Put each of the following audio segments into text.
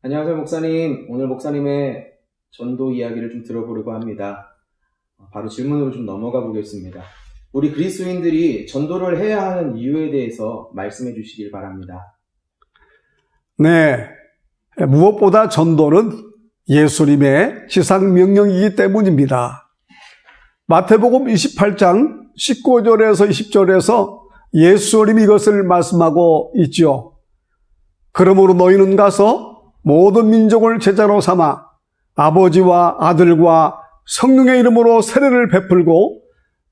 안녕하세요, 목사님. 오늘 목사님의 전도 이야기를 좀 들어보려고 합니다. 바로 질문으로 좀 넘어가 보겠습니다. 우리 그리스도인들이 전도를 해야 하는 이유에 대해서 말씀해 주시길 바랍니다. 네. 무엇보다 전도는 예수님의 지상 명령이기 때문입니다. 마태복음 28장 19절에서 20절에서 예수님이 이것을 말씀하고 있죠. 그러므로 너희는 가서 모든 민족을 제자로 삼아 아버지와 아들과 성령의 이름으로 세례를 베풀고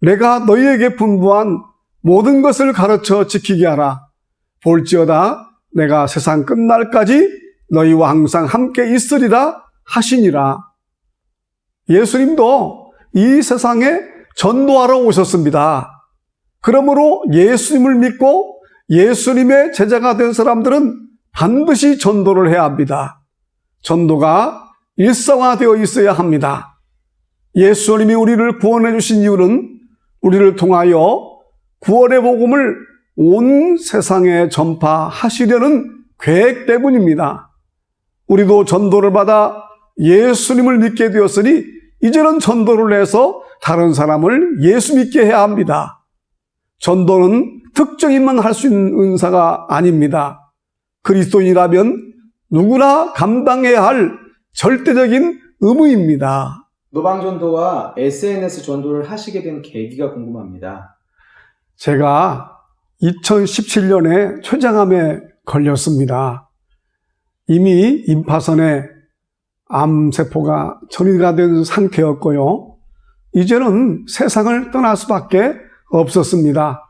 내가 너희에게 분부한 모든 것을 가르쳐 지키게 하라. 볼지어다 내가 세상 끝날까지 너희와 항상 함께 있으리라 하시니라. 예수님도 이 세상에 전도하러 오셨습니다. 그러므로 예수님을 믿고 예수님의 제자가 된 사람들은 반드시 전도를 해야 합니다. 전도가 일상화되어 있어야 합니다. 예수님이 우리를 구원해 주신 이유는 우리를 통하여 구원의 복음을 온 세상에 전파하시려는 계획 때문입니다. 우리도 전도를 받아 예수님을 믿게 되었으니 이제는 전도를 해서 다른 사람을 예수 믿게 해야 합니다. 전도는 특정인만 할 수 있는 은사가 아닙니다. 그리스도인이라면 누구나 감당해야 할 절대적인 의무입니다. 노방전도와 SNS 전도를 하시게 된 계기가 궁금합니다. 제가 2017년에 췌장암에 걸렸습니다. 이미 임파선에 암세포가 전이가 된 상태였고요. 이제는 세상을 떠날 수밖에 없었습니다.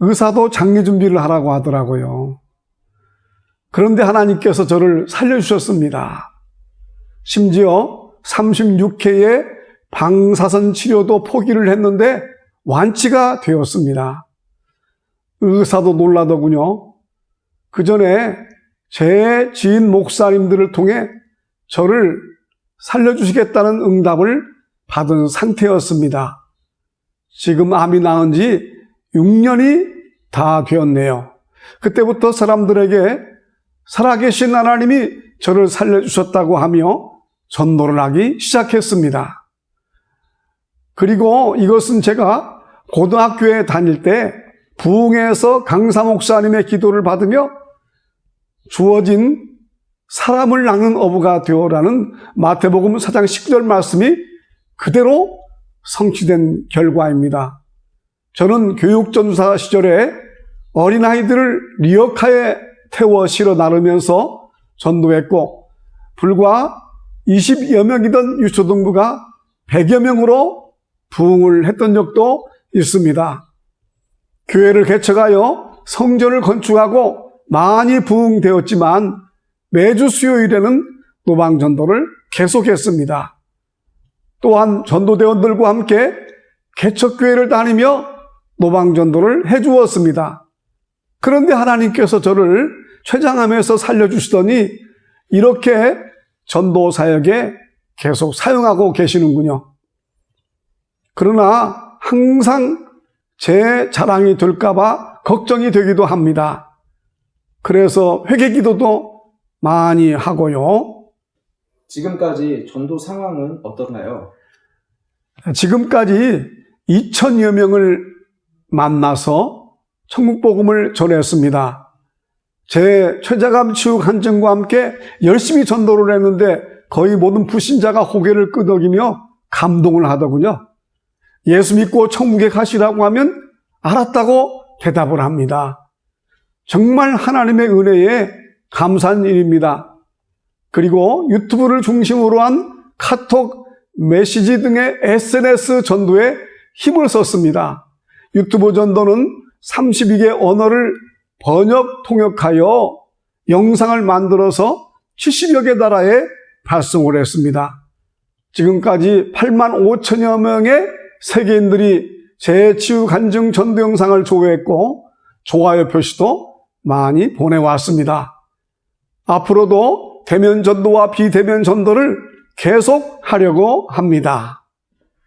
의사도 장례 준비를 하라고 하더라고요. 그런데 하나님께서 저를 살려주셨습니다. 심지어 36회의 방사선 치료도 포기를 했는데 완치가 되었습니다. 의사도 놀라더군요. 그 전에 제 지인 목사님들을 통해 저를 살려주시겠다는 응답을 받은 상태였습니다. 지금 암이 나은 지 6년이 다 되었네요. 그때부터 사람들에게 살아계신 하나님이 저를 살려주셨다고 하며 전도를 하기 시작했습니다. 그리고 이것은 제가 고등학교에 다닐 때 부흥에서 강사 목사님의 기도를 받으며 주어진 사람을 낳는 어부가 되어라는 마태복음 4장 10절 말씀이 그대로 성취된 결과입니다. 저는 교육전사 시절에 어린아이들을 리어카에 태워 실어 나르면서 전도했고 불과 20여 명이던 유초등부가 100여 명으로 부흥을 했던 적도 있습니다. 교회를 개척하여 성전을 건축하고 많이 부흥되었지만 매주 수요일에는 노방 전도를 계속했습니다. 또한 전도대원들과 함께 개척교회를 다니며 노방 전도를 해주었습니다. 그런데 하나님께서 저를 췌장암에서 살려주시더니 이렇게 전도 사역에 계속 사용하고 계시는군요. 그러나 항상 제 자랑이 될까봐 걱정이 되기도 합니다. 그래서 회개 기도도 많이 하고요. 지금까지 전도 상황은 어떤가요? 지금까지 2천여 명을 만나서 천국복음을 전했습니다. 제 최자감 치육 한증과 함께 열심히 전도를 했는데 거의 모든 불신자가 고개를 끄덕이며 감동을 하더군요. 예수 믿고 천국에 가시라고 하면 알았다고 대답을 합니다. 정말 하나님의 은혜에 감사한 일입니다. 그리고 유튜브를 중심으로 한 카톡, 메시지 등의 SNS 전도에 힘을 썼습니다. 유튜브 전도는 32개 언어를 번역, 통역하여 영상을 만들어서 70여 개 나라에 발송을 했습니다. 지금까지 8만 5천여 명의 세계인들이 제 치유 간증 전도 영상을 조회했고 좋아요 표시도 많이 보내왔습니다. 앞으로도 대면 전도와 비대면 전도를 계속 하려고 합니다.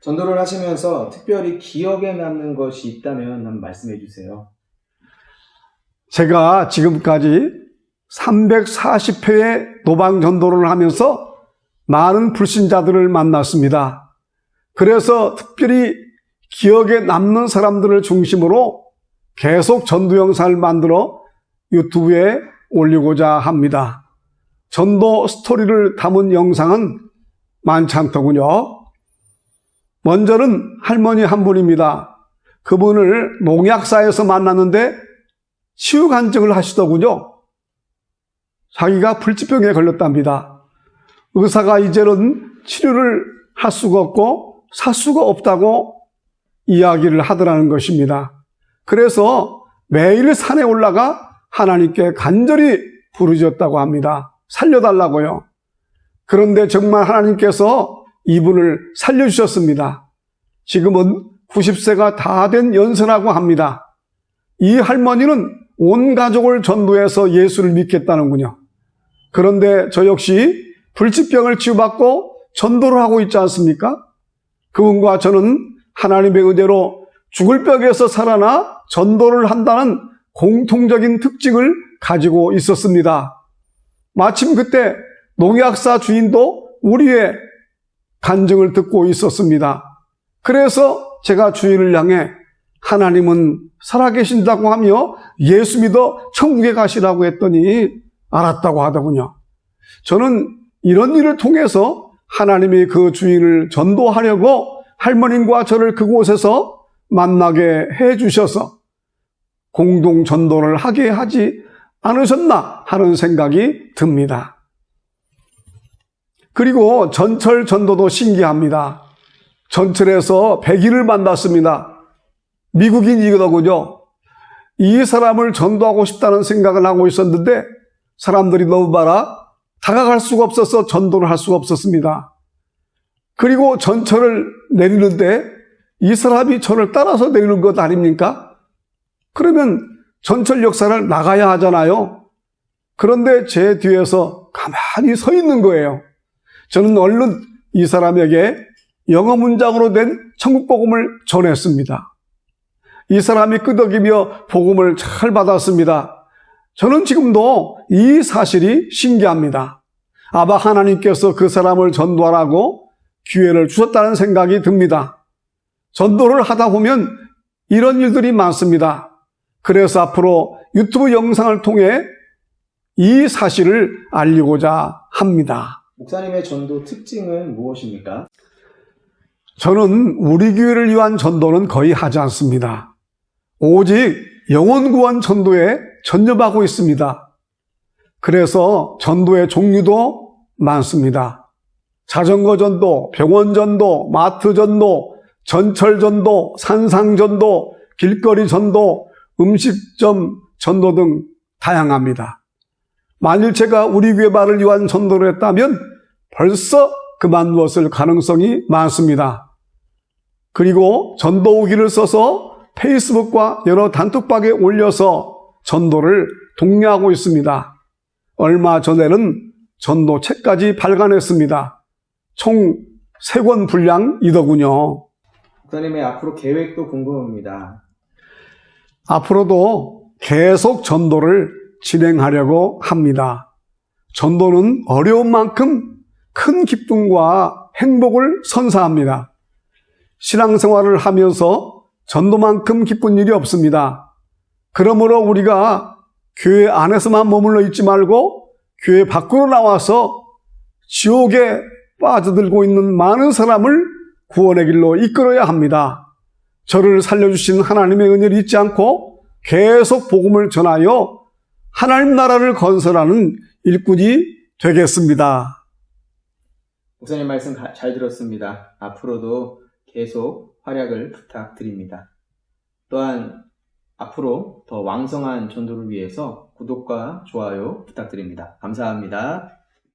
전도를 하시면서 특별히 기억에 남는 것이 있다면 한번 말씀해 주세요. 제가 지금까지 340회의 노방 전도를 하면서 많은 불신자들을 만났습니다. 그래서 특별히 기억에 남는 사람들을 중심으로 계속 전도 영상을 만들어 유튜브에 올리고자 합니다. 전도 스토리를 담은 영상은 많지 않더군요. 먼저는 할머니 한 분입니다. 그분을 농약사에서 만났는데 치유 간증을 하시더군요. 자기가 불치병에 걸렸답니다. 의사가 이제는 치료를 할 수가 없고 살 수가 없다고 이야기를 하더라는 것입니다. 그래서 매일 산에 올라가 하나님께 간절히 부르짖었다고 합니다. 살려달라고요. 그런데 정말 하나님께서 이분을 살려주셨습니다. 지금은 90세가 다 된 연세라고 합니다. 이 할머니는 온 가족을 전도해서 예수를 믿겠다는군요. 그런데 저 역시 불치병을 치유받고 전도를 하고 있지 않습니까? 그분과 저는 하나님의 은혜로 죽을 벽에서 살아나 전도를 한다는 공통적인 특징을 가지고 있었습니다. 마침 그때 농약사 주인도 우리의 간증을 듣고 있었습니다. 그래서 제가 주인을 향해 하나님은 살아계신다고 하며 예수 믿어 천국에 가시라고 했더니 알았다고 하더군요. 저는 이런 일을 통해서 하나님이 그 주인을 전도하려고 할머님과 저를 그곳에서 만나게 해 주셔서 공동 전도를 하게 하지 않으셨나 하는 생각이 듭니다. 그리고 전철 전도도 신기합니다. 전철에서 백인을 만났습니다. 미국인 이거든요. 이 사람을 전도하고 싶다는 생각을 하고 있었는데 사람들이 너무 많아 다가갈 수가 없어서 전도를 할 수가 없었습니다. 그리고 전철을 내리는데 이 사람이 저를 따라서 내리는 것 아닙니까? 그러면 전철 역사를 나가야 하잖아요. 그런데 제 뒤에서 가만히 서 있는 거예요. 저는 얼른 이 사람에게 영어 문장으로 된 천국 복음을 전했습니다. 이 사람이 끄덕이며 복음을 잘 받았습니다. 저는 지금도 이 사실이 신기합니다. 아바 하나님께서 그 사람을 전도하라고 기회를 주셨다는 생각이 듭니다. 전도를 하다 보면 이런 일들이 많습니다. 그래서 앞으로 유튜브 영상을 통해 이 사실을 알리고자 합니다. 목사님의 전도 특징은 무엇입니까? 저는 우리 교회를 위한 전도는 거의 하지 않습니다. 오직 영혼 구원 전도에 전념하고 있습니다. 그래서 전도의 종류도 많습니다. 자전거 전도, 병원 전도, 마트 전도, 전철 전도, 산상 전도, 길거리 전도, 음식점 전도 등 다양합니다. 만일 제가 우리 교회 말을 위한 전도를 했다면 벌써 그만두었을 가능성이 많습니다. 그리고 전도 후기를 써서 페이스북과 여러 단톡방에 올려서 전도를 독려하고 있습니다. 얼마 전에는 전도 책까지 발간했습니다. 총 3권 분량이더군요. 목사님의 앞으로 계획도 궁금합니다. 앞으로도 계속 전도를 진행하려고 합니다. 전도는 어려운 만큼 큰 기쁨과 행복을 선사합니다. 신앙생활을 하면서 전도만큼 기쁜 일이 없습니다. 그러므로 우리가 교회 안에서만 머물러 있지 말고 교회 밖으로 나와서 지옥에 빠져들고 있는 많은 사람을 구원의 길로 이끌어야 합니다. 저를 살려주신 하나님의 은혜를 잊지 않고 계속 복음을 전하여 하나님 나라를 건설하는 일꾼이 되겠습니다. 목사님 말씀 가- 잘 들었습니다. 앞으로도 계속 활약을 부탁드립니다. 또한 앞으로 더 왕성한 전도를 위해서 구독과 좋아요 부탁드립니다. 감사합니다.